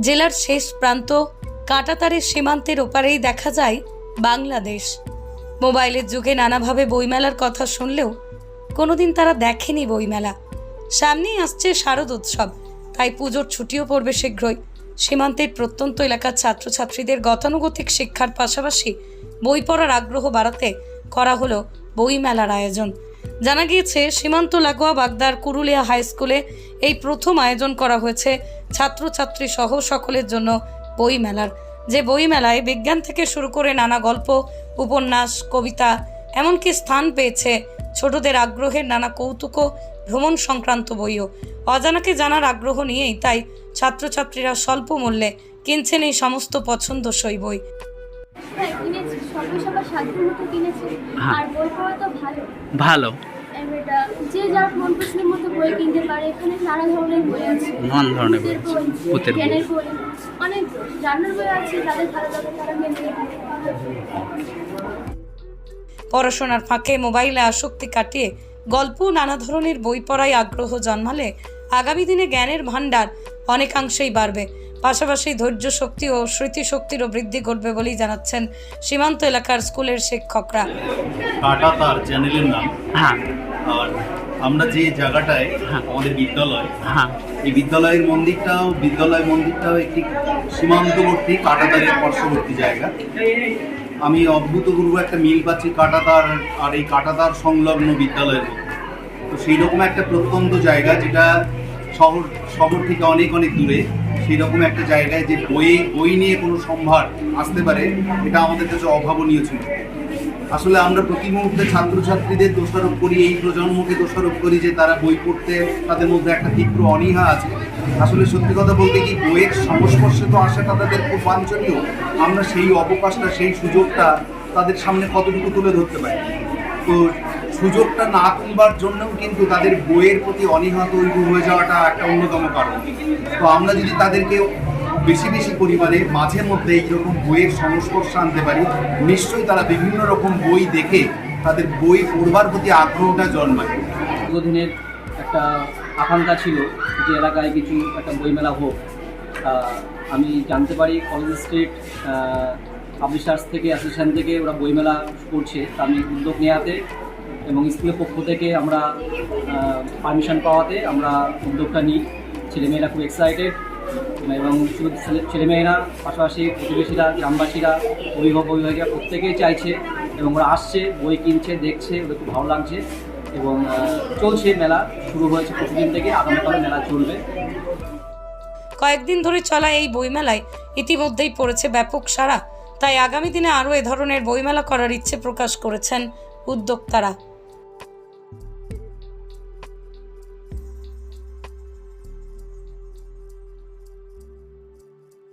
জেলার শেষ প্রান্ত কাঁটাতারের সীমান্তের ওপারেই দেখা যায় বাংলাদেশ। মোবাইলের যুগে নানাভাবে বইমেলার কথা শুনলেও কোনোদিন তারা দেখেনি বইমেলা। সামনেই আসছে শারদ উৎসব, তাই পুজোর ছুটিও পড়বে শীঘ্রই। সীমান্তের প্রত্যন্ত এলাকার ছাত্রছাত্রীদের গতানুগতিক শিক্ষার পাশাপাশি বই পড়ার আগ্রহ বাড়াতে করা হলো বইমেলার আয়োজন। জানা গিয়েছে, সীমান্ত লাগোয়া বাগদার কুরুলিয়া হাই স্কুলে এই প্রথম আয়োজন করা হয়েছে ছাত্রছাত্রী সহ সকলের জন্য বই মেলার। যে বই মেলায় বিজ্ঞান থেকে শুরু করে নানা গল্প, উপন্যাস, কবিতা, এমনকি স্থান পেয়েছে ছোটদের আগ্রহের নানা কৌতুক ভ্রমণ সংক্রান্ত বইও। অজানাকে জানার আগ্রহ নিয়েই তাই ছাত্রছাত্রীরা স্বল্প মূল্যে কিনছেন এই সমস্ত পছন্দসই বই। ভালো। ভালো। যে যার মন পছন্দের মতো বই কিনতে পারে এখানে নানা ধরনের বই আছে। নানান ধরনের বই আছে। বই ভূতের বই। জ্ঞানের বই অনেক জানার বই আছে যাদের ভালো লাগে তারা কিনে পড়াশোনার ফাঁকে মোবাইলে আসক্তি কাটিয়ে গল্প নানা ধরনের বই পড়ায় আগ্রহ জন্মালে আগামী দিনে জ্ঞানের ভাণ্ডার অনেকাংশেই বাড়বে। পাশাপাশি ধৈর্য শক্তি ও স্মৃতিশক্তিরও বৃদ্ধি ঘটবে বলেই জানাচ্ছেন সীমান্ত এলাকার স্কুলের শিক্ষকরা। কাটা তার চ্যানেলের নাম। হ্যাঁ। আর আমরা যে জায়গাটায় হ্যাঁ। আমাদের বিদ্যালয় হ্যাঁ। এই বিদ্যালয়ের মন্দিরটাও বিদ্যালয় মন্দিরটাও একটি সীমান্তবর্তী কাটাতারের পার্শ্ববর্তী জায়গা। আমি অভূতপূর্ব একটা মিল পাচ্ছি কাটাতার আর এই কাটাতার সংলগ্ন বিদ্যালয়ের মধ্যে। তো সেই রকম একটা প্রত্যন্ত জায়গা যেটা শহর শহর থেকে অনেক অনেক দূরে। সেই রকম একটা জায়গায় যে বই বই নিয়ে কোনো সম্ভার আসতে পারে, এটা আমাদের কাছে অভাবনীয় ছিল। আসলে আমরা প্রতি মুহূর্তে ছাত্রছাত্রীদের দোষারোপ করি, এই প্রজন্মকে দোষারোপ করি যে তারা বই পড়তে, তাদের মধ্যে একটা তীব্র অনীহা আছে। আসলে সত্যি কথা বলতে কি, বইয়ের সংস্পর্শে তো আসাটা তাদের খুব বাঞ্ছনীয়। আমরা সেই অবকাশটা, সেই সুযোগটা তাদের সামনে কতটুকু তুলে ধরতে পারি? তো সুযোগটা না তুলবার জন্যও কিন্তু তাদের বইয়ের প্রতি অনীহা তৈরি হয়ে যাওয়াটা একটা অন্যতম কারণ। তো আমরা যদি তাদেরকে বেশি বেশি পরিমাণে মাঝে মধ্যে এইরকম বইয়ের সংস্পর্শ আনতে পারি, নিশ্চয়ই তারা বিভিন্ন রকম বই দেখে তাদের বই পড়বার প্রতি আগ্রহটা জন্মায়। দীর্ঘদিনের একটা আকাঙ্ক্ষা ছিল যে এলাকায় কিছু একটা বইমেলা হোক। আমি জানতে পারি কলেজ স্ট্রিট পাবলিশার্স থেকে, অ্যাসোসিয়েশন থেকে ওরা বইমেলা করছে। তা আমি উদ্যোগ নেওয়াতে এবং স্কুলের পক্ষ থেকে আমরা পারমিশন পাওয়াতে আমরা উদ্যোগটা নিই। ছেলেমেয়েরা খুব এক্সাইটেড এবং শুধু ছেলে- ছেলেমেয়েরা, পাশাপাশি প্রতিবেশীরা, গ্রামবাসীরা, অভিভাবক অভিভাবিকা প্রত্যেকেই চাইছে এবং ওরা আসছে, বই কিনছে, দেখছে, ওদের খুব ভালো লাগছে এবং চলছে মেলা, শুরু হয়েছে প্রতিদিন থেকে আগামীকাল মেলা চলবে। কয়েকদিন ধরে চলা এই বইমেলায় ইতিমধ্যেই পড়েছে ব্যাপক সাড়া। তাই আগামী দিনে আরও এ ধরনের বইমেলা করার ইচ্ছে প্রকাশ করেছেন উদ্যোক্তারা।